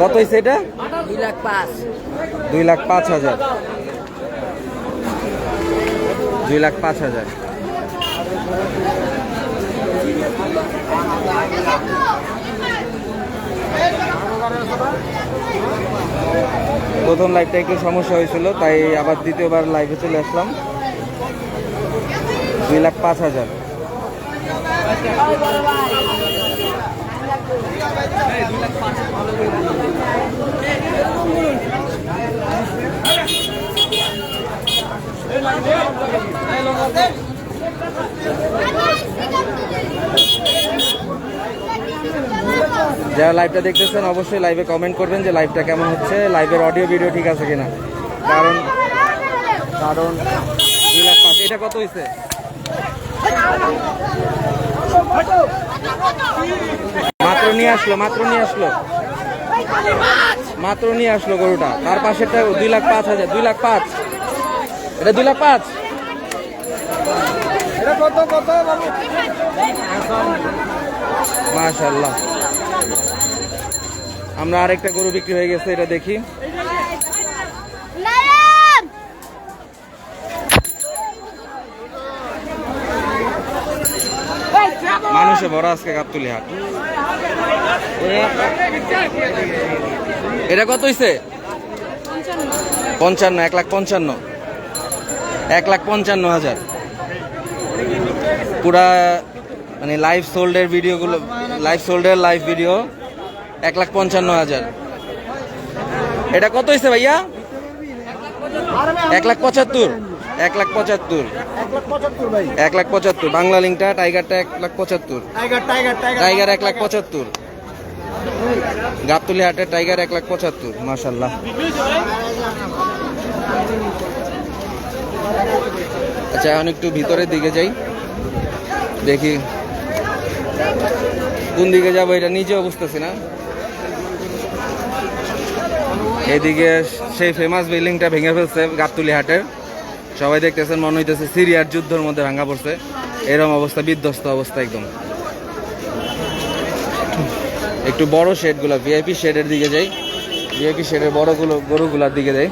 কত হয়েছে এটা? দুই লাখ পাঁচ। দুই লাখ পাঁচ হাজার। দুই লাখ পাঁচ হাজার। প্রথম লাইভটা একটু সমস্যা হয়েছিল তাই আবার দ্বিতীয়বার লাইভে চলে আসলাম। দুই লাখ পাঁচ হাজার। যারা লাইভটা দেখতেছেন, অবশ্যই লাইভে কমেন্ট করবেন যে লাইভটা কেমন হচ্ছে লাইভের অডিও ভিডিও ঠিক আছে কিনা। কারণ কারণ দুই লাখ পাঁচ এটা কত হয়েছে নিয়ে আসলো মাত্র নিয়ে আসলো। মাত্র নিয়ে আসলো গরুটা। তার পাশেরটা দুই লাখ পাঁচ হাজার দুই লাখ পাঁচ। এটা দুই লাখ পাঁচ। মাশাল্লাহ আমরা আরেকটা গরু বিক্রি হয়ে গেছে এটা দেখি। মানুষে বড় আজকে গাবতুলি হাট। এটা কত হইছে? পঞ্চান্ন, এক লাখ পঞ্চান্ন। এক লাখ পঞ্চান্ন হাজার। পুরা মানে লাইভ সোল্ডের ভিডিওগুলো লাইভ সোল্ডের লাইভ ভিডিও এক লাখ পঞ্চান্ন হাজার। এটা কত হয়েছে ভাইয়া? এক লাখ পঁচাত্তর। এক লাখ পঁচাত্তর। এক লাখ পঁচাত্তর বাংলা লিঙ্কটা টাইগারটা এক লাখ পঁচাত্তর। টাইগার এক লাখ পঁচাত্তর। গাবতলি হাটের টাইগার এক লাখ পঁচাত্তর। মাশাল্লাহ আচ্ছা এখন একটু ভিতরের দিকে যাই। দেখি কোন দিকে যাব এটা নিজেও বুঝতেছি না। এদিকে সেই ফেমাস বিল্ডিংটা ভেঙে ফেলছে গাবতলি হাটের। সবাই দেখতেছেন, মনে হইতেছে সিরিয়ার যুদ্ধের মধ্যে ভাঙা পড়ছে। এরকম অবস্থা, বিধ্বস্ত অবস্থা একদম। একটু বড় শেড শেডগুলো ভিআইপি শেডের দিকে যাই। ভিআইপি শেডের বড়গুলো গরুগুলার দিকে যাই।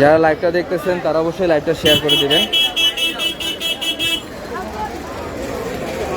যারা লাইভটা দেখতেছেন, তারা অবশ্যই লাইভটা শেয়ার করে দিবেন।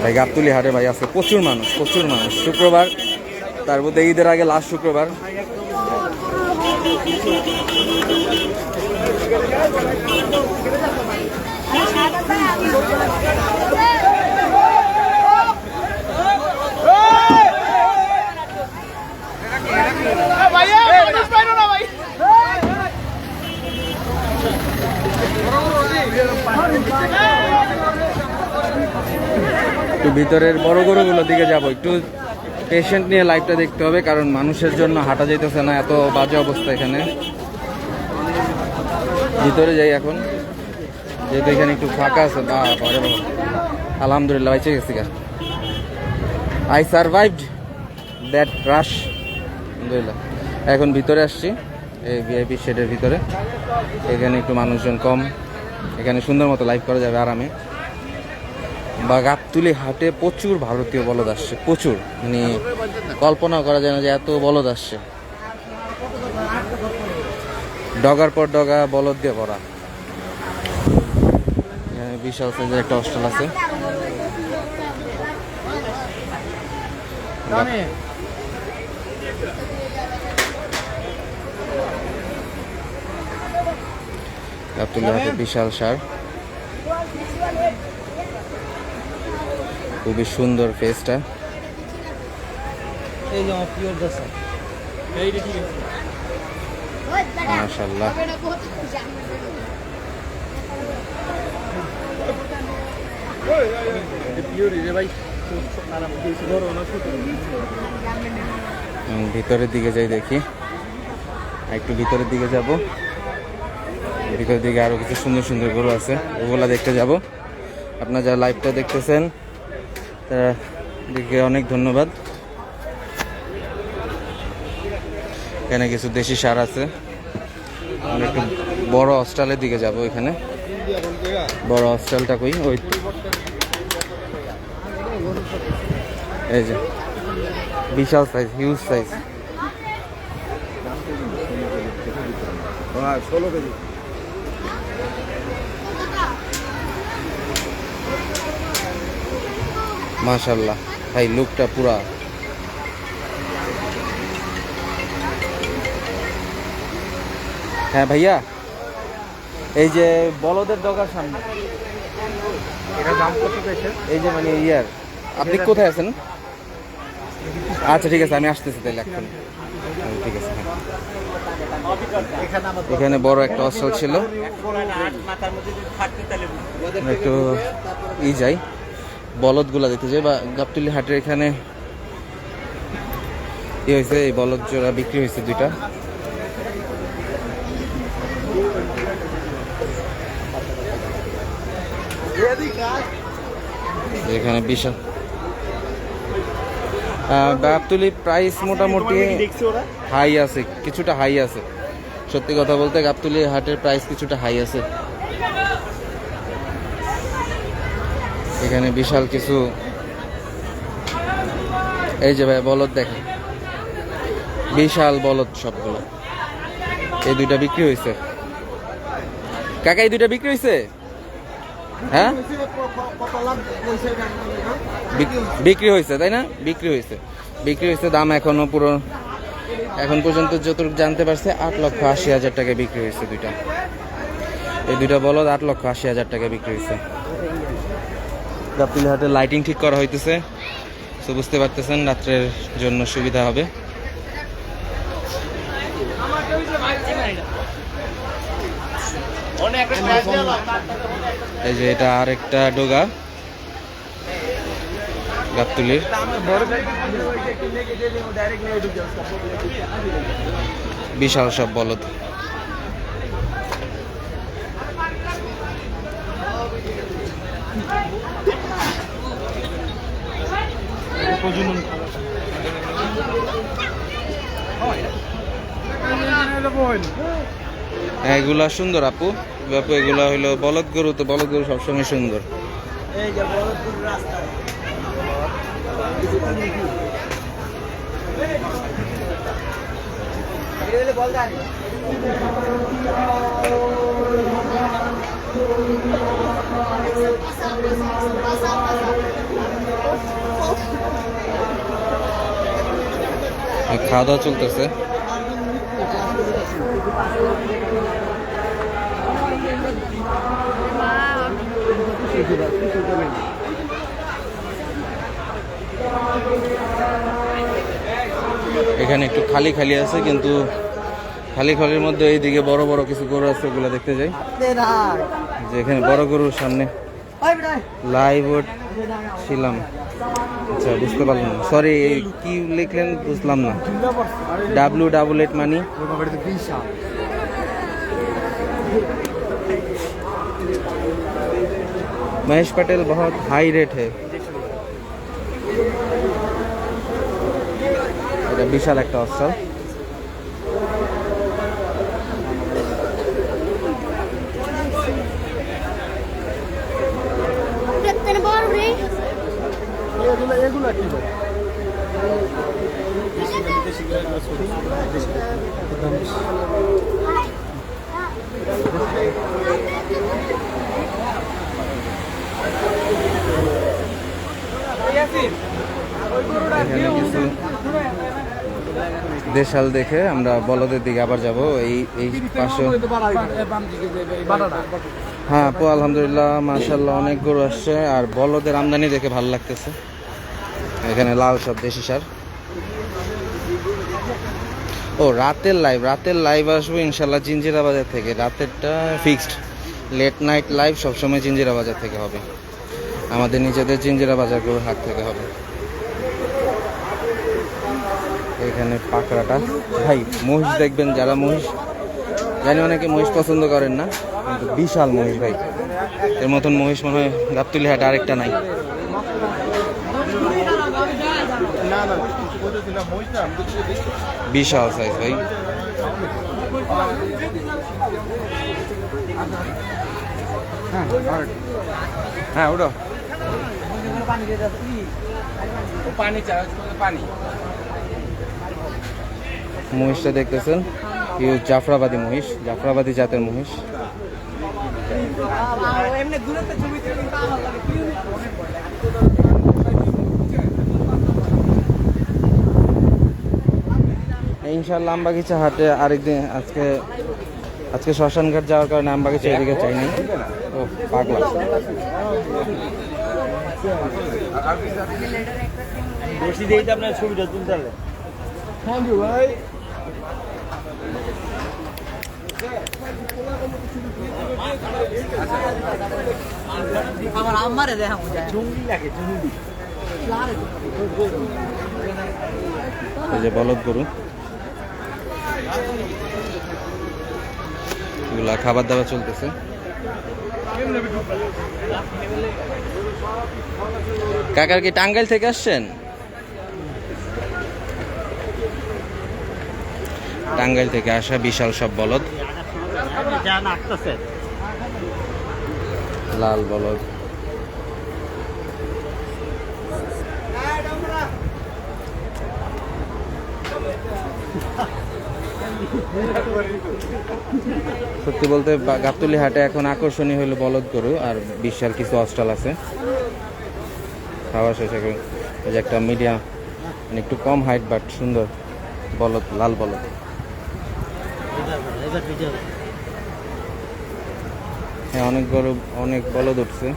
ভাই, গাবতুলি হাটে ভাই আছে প্রচুর মানুষ প্রচুর মানুষ। শুক্রবার, তার মধ্যে ঈদের আগে লাস্ট শুক্রবার। ভিতরের বড় গরুগুলোর দিকে যাব একটু পেশেন্ট নিয়ে লাইভটা দেখতে হবে, কারণ মানুষের জন্য হাঁটা যেতেছে না, এত বাজে অবস্থা এখানে। ভিতরে যাই এখন। যেহেতু এখানে একটু ফাঁকা আছে। আলহামদুলিল্লাহ, বাইচে গেছি আই সার্ভাইভড দ্যাট রাশ আলহামদুলিল্লাহ। এখন ভিতরে আসছি, এই ভিআইপি শেডের ভিতরে। এখানে একটু মানুষজন কম। এখানে সুন্দর মতো লাইভ করা যাবে আরামে। বা গাবতুলি হাটে প্রচুর ভারতীয় বলদ আসছে প্রচুর। মানে কল্পনা করা যায় না যে এত বলদ আসছে। ডগার পর ডগা বলদ দিয়ে ভরা। বিশাল সাইজের একটা হস্টেল আছে। গাবতুলি হাটে বিশাল সার। খুবই সুন্দর ফেসটা মাশাল্লাহ ভিতরের দিকে যাই দেখি। একটু ভিতরের দিকে যাব। ভিতরের দিকে আরও কিছু সুন্দর সুন্দর গরু আছে। ওগুলা দেখতে যাব। আপনারা যারা লাইভটা দেখতেছেন তারা দিকে অনেক ধন্যবাদ। এখানে কিছু দেশি সার আছে। একটু বড় হস্টেলের দিকে যাব এখানে। বড় হস্টেলটা কই? ওই এই যে। বিশাল সাইজ হিউজ সাইজ ষোলো কেজি। মাশাল্লাহ ভাই লুকটা পুরা। হ্যাঁ ভাইয়া এই যে বলদের দোকান সামনে। এই যে মানে ইয়ার। আপনি কোথায় আছেন? আচ্ছা ঠিক আছে আমি আসতেছি তাহলে এখন। ঠিক আছে হ্যাঁ। এখানে বড় একটা অস্ত্র ছিল। একটু ই যাই। বলদগুলা দেখতে যাই বা গাবতলি হাটের এখানে ই হয়েছে, এই বলদ জোড়া বিক্রি হয়েছে দুইটা। এখানে বিশাল। গাবতলি প্রাইস মোটামুটি হাই আছে, কিছুটা হাই আছে। সত্যি কথা বলতে গাবতলি হাটের প্রাইস কিছুটা হাই আছে। এখানে বিশাল কিছু এই যে ভাই বলদ দেখেন। বিশাল বলদ সবগুলো। এই দুইটা বিক্রি হয়েছে কাকা, এই দুইটা বিক্রি হয়েছে হ্যাঁ? বিক্রি হয়েছে তাই না? বিক্রি হয়েছে বিক্রি হয়েছে দাম এখনও পুরো এখন পর্যন্ত যতটুকু জানতে পারছে, আট লক্ষ আশি হাজার টাকায় বিক্রি হয়েছে দুইটা। এই দুইটা বলদ আট লক্ষ আশি হাজার টাকায় বিক্রি হয়েছে গাবতলি হাটে লাইটিং ঠিক করা হইতেছে। তো বুঝতে পারতেছেন, রাত্রের জন্য সুবিধা হবে। এই যে এটা আর একটা ডোগা, গাবতলির। বিশাল সব বলদ। হ্যাঁ, এগুলা সুন্দর আপু। বাপু এগুলা হইল বলদ গরু তো বলদ গরু সবসময় সুন্দর। আর খাওয়া দাওয়া চলতেছে। এখানে একটু খালি খালি আছে কিন্তু খালি খালির মধ্যে এইদিকে বড় বড় কিছু গরু আছে ওগুলো দেখতে যাই। যে এখানে বড় গরুর সামনে লাইভ ছিলাম আচ্ছা বুঝতে পারলাম না সরি কি লিখলেন বুঝলাম না W double at money Mahesh Patel बहुत हाई रेट है এটা বিশাল একটা অস্ত্র দেশাল দেখে আমরা বলদের দিকে আবার যাব। এই এই পাশে হ্যাঁ আপু আলহামদুলিল্লাহ মাশাল্লাহ অনেক গরু আসছে। আর বলদের আমদানি দেখে ভালো লাগতেছে। এখানে লাল সব দেশি সার। ও, রাতের লাইভ রাতের লাইভ আসব ইনশাল্লাহ জিঞ্জিরা বাজার থেকে। রাতেরটা ফিক্সড লেট নাইট লাইভ সবসময় জিঞ্জিরা বাজার থেকে হবে। আমাদের নিজেদের জিঞ্জিরা বাজার গরুর হাট থেকে হবে। এখানে পাকড়াটা। ভাই, মহিষ দেখবেন যারা মহিষ, জানি অনেকে মহিষ পছন্দ করেন না, কিন্তু বিশাল মহিষ ভাই। এর মতন মহিষ মনে হয় গাবতুলি হাট আরেকটা নাই। বিশাল সাইজ ভাই। হ্যাঁ ওটা পানি পানি। মহিষটা দেখতেছেন? ইউ জাফরাবাদী মহিষ জাফরাবাদী জাতের মহিষ। ইনশাল্লাহ আমবাগিচা হাটে আরেকদিন আজকে আজকে শ্মশানঘাট যাওয়ার কারণে আমবাগিচা এদিকে চাইনি ও পাগলা। আপনার ছবিটা তুলতে হবে। থ্যাংক ইউ ভাই। যে বলদ গরু। খাবার দাবার চলতেছে। কাকার কি টাঙ্গাইল থেকে আসছেন? টাঙ্গাইল থেকে আসা বিশাল সব বলদ। লাল বলদ। সত্যি বলতে গাবতলী হাটে এখন আকর্ষণীয় হলো বলদ গরু আর বিশাল কিছু অস্টাল আছে। খাওয়া শেষ এখন। এই যে একটা মিডিয়াম মানে একটু কম হাইট বাট সুন্দর বলদ, লাল বলদ। হ্যাঁ অনেক গরু, অনেক বলদ উঠছে।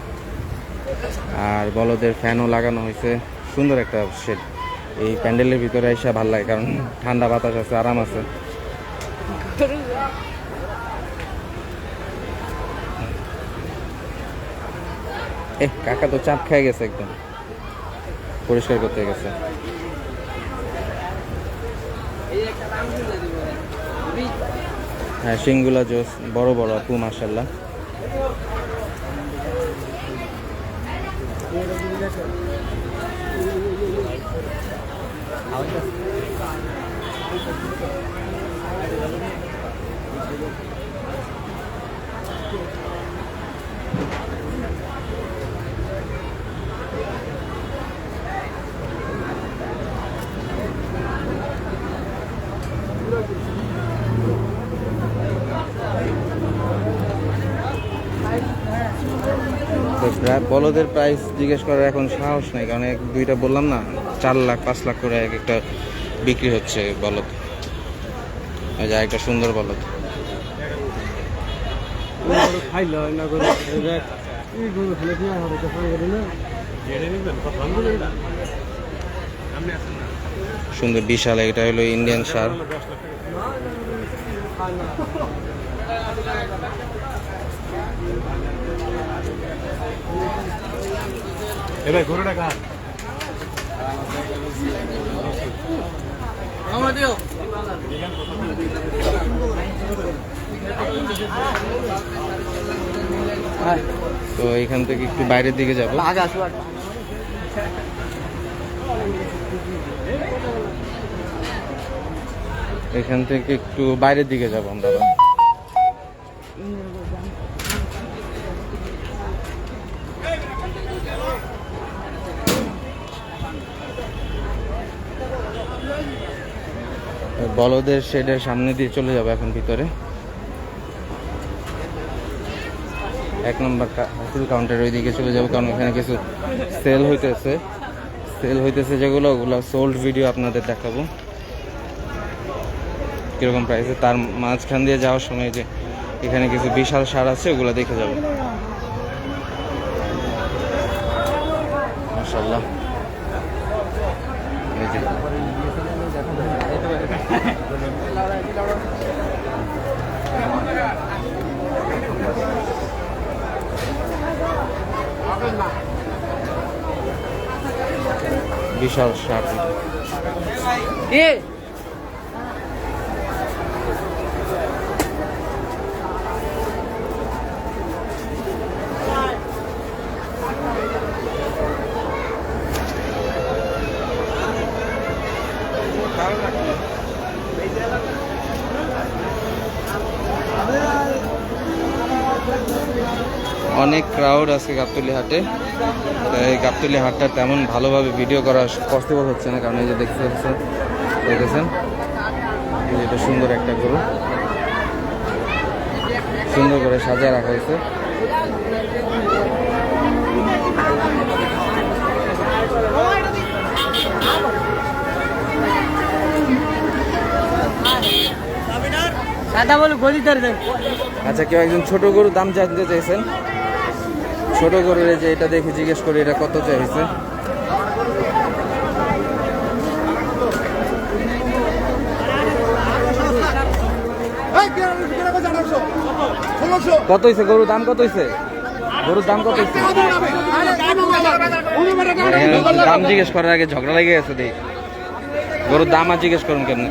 আর বলদের ফ্যানও লাগানো হয়েছে। সুন্দর একটা শেড এই প্যান্ডেলের ভিতরে এসে ভালো লাগে, কারণ ঠান্ডা বাতাস আছে, আরাম আছে। এ কাকা তো চাপ খেয়ে গেছে একদম। পরিষ্কার করতে গেছে। হ্যাঁ শিংগুলা জোস, বড় বড় আপু মাসাল্লাহ তো প্রায় বলদের প্রাইস জিজ্ঞেস করার এখন সাহস নেই, কারণ এক দুইটা বললাম না, চার লাখ, পাঁচ লাখ করে এক একটা বিক্রি হচ্ছে বলদ। যে একটা সুন্দর বলদ। সুন্দর, বিশাল, এটা হলো ইন্ডিয়ান সার। এবার গরুটা কার তো এখান থেকে একটু বাইরের দিকে যাব। এখান থেকে একটু বাইরের দিকে যাব আমরা। বলদের শেডের সামনে দিয়ে চলে যাব এখন ভিতরে। এক নম্বর হাসিল কাউন্টার ওই দিকে চলে যাব, কারণ এখানে কিছু সেল হইতেছে। সেল হইতেছে যেগুলো, ওগুলো সোল্ড ভিডিও আপনাদের দেখাবো। কীরকম প্রাইসে তার মাঝখান দিয়ে যাওয়ার সময় যে এখানে কিছু বিশাল সার আছে, ওগুলো দেখে যাব। বিশাল সার এ অনেক ক্রাউড আছে গাবতলি হাটে। এই গাবতলি হাটটা তেমন ভালোভাবে ভিডিও করা পসিবল হচ্ছে না কারণ এই যে দেখতে পাচ্ছেন দেখেছেন? এটা সুন্দর একটা গরু। সুন্দর করে সাজিয়ে রাখা হয়েছে। আচ্ছা কেউ একজন ছোট গরুর দাম জানতে চাইছেন? ছোট গরুর যে এটা দেখে জিজ্ঞেস করি এটা কত চাইছে? কত হয়েছে গরুর দাম কত হয়েছে গরুর দাম কত হয়েছে দাম জিজ্ঞেস করার আগে ঝগড়া লেগে গেছে দেখ গরুর দাম আর জিজ্ঞেস করুন কেন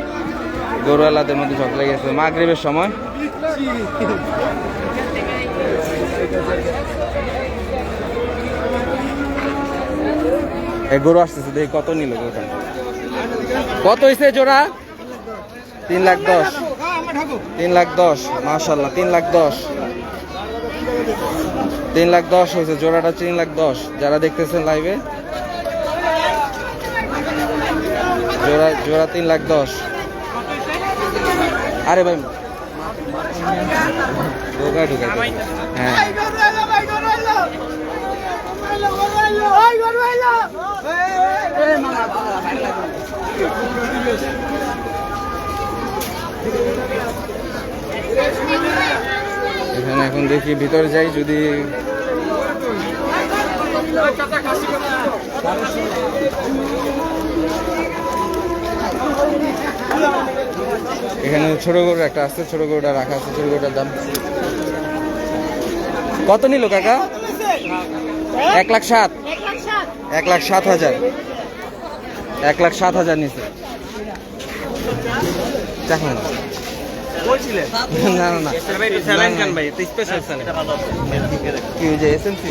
গরুওয়ালাদের মধ্যে ঝগড়া লেগে গেছে। মাগরিবের সময়? গরু আসতেছে, দেখি কত নিল গরুটা। কত হয়েছে জোড়া? তিন লাখ দশ। তিন লাখ দশ মাশাল্লাহ তিন লাখ দশ। তিন লাখ দশ হয়েছে জোড়াটা তিন লাখ দশ। যারা দেখতেছেন লাইভে জোড়া জোড়া তিন লাখ দশ। আরে ভাই ঢোকা ঢুকাই হ্যাঁ। এখানে এখন দেখি, ভিতরে যাই যদি। এখানে ছোট গরু একটা আছে, ছোট গরুটা রাখা আছে, ছোট গরুটার দাম। কত নিল কাকা? এক লাখ সাত। এক লাখ সাত হাজার। এক লাখ সাত হাজার নিচে দেখুন না। না না। কি ওই যে এসএমসি